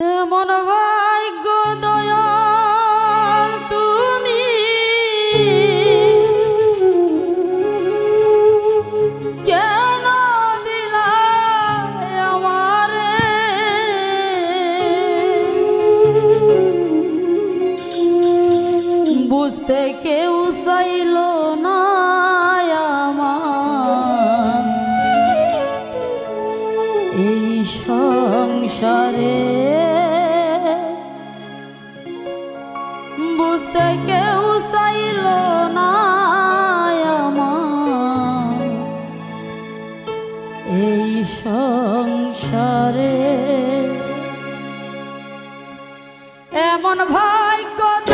মন ভাগ্য দয়াল তুমি। কেন দিলা আমারে? বুঝতে কেউ চাইলো এমন ভাই কত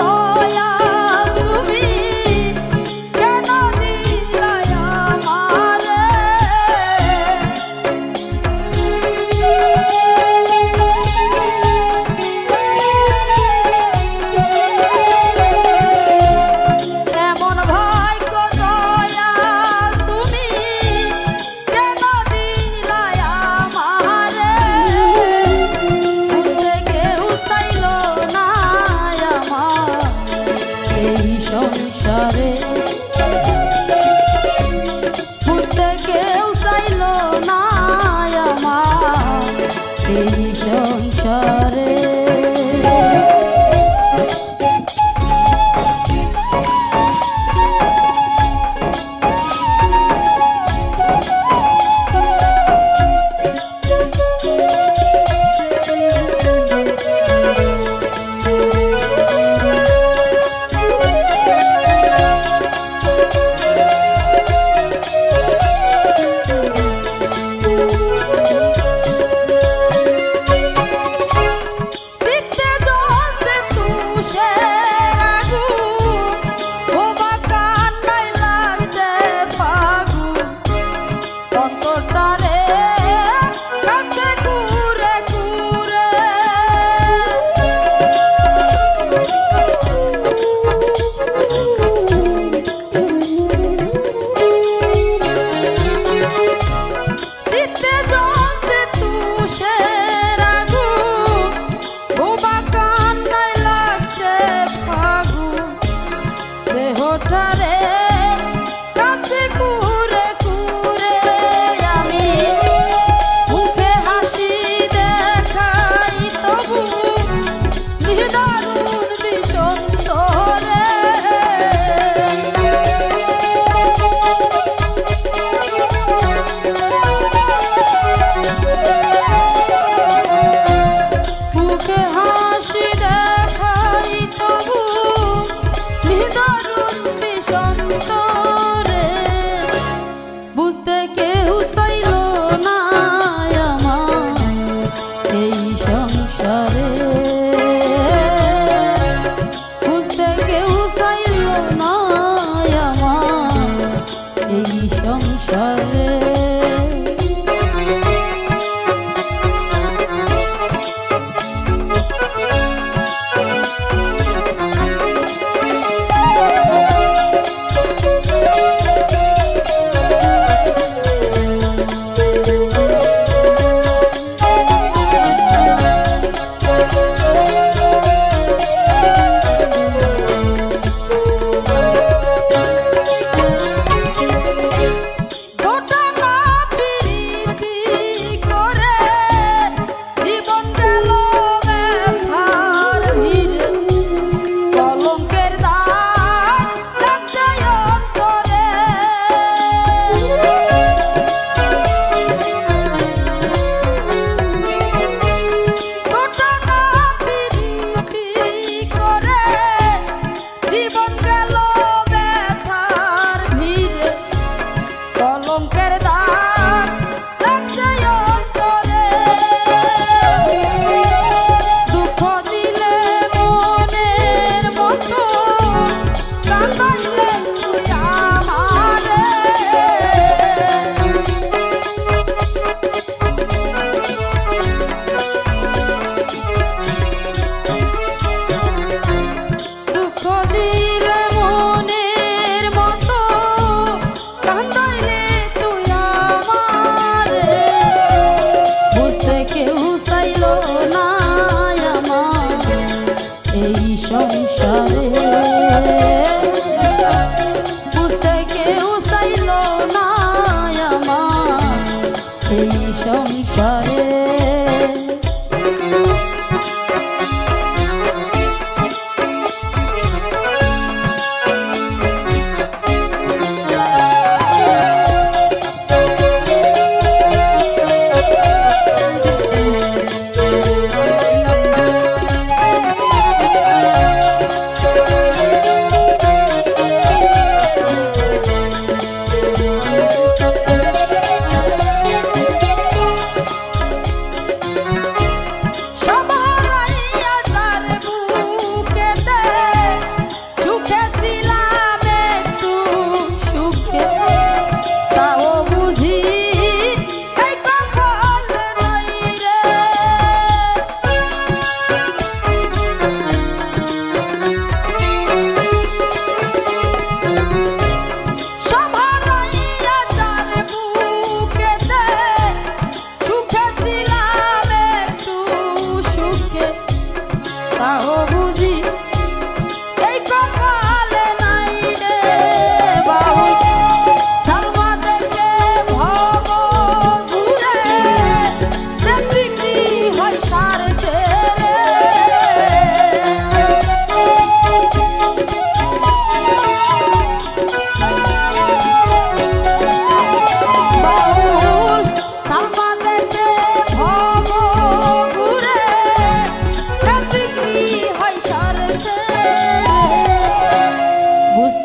সরে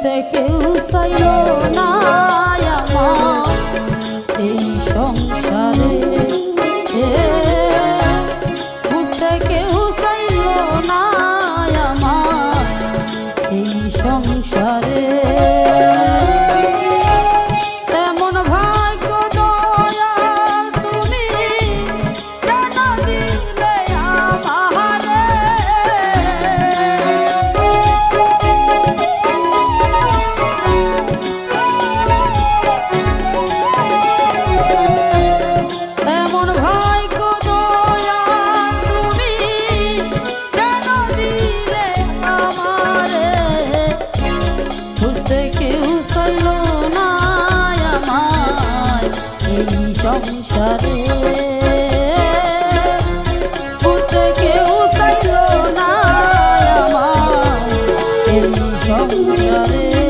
দেখতে কেউ চাইল না আমার। এই সংসারে বুঝতে কেউ চাইল না আমার। এই সংসারে সংসারে।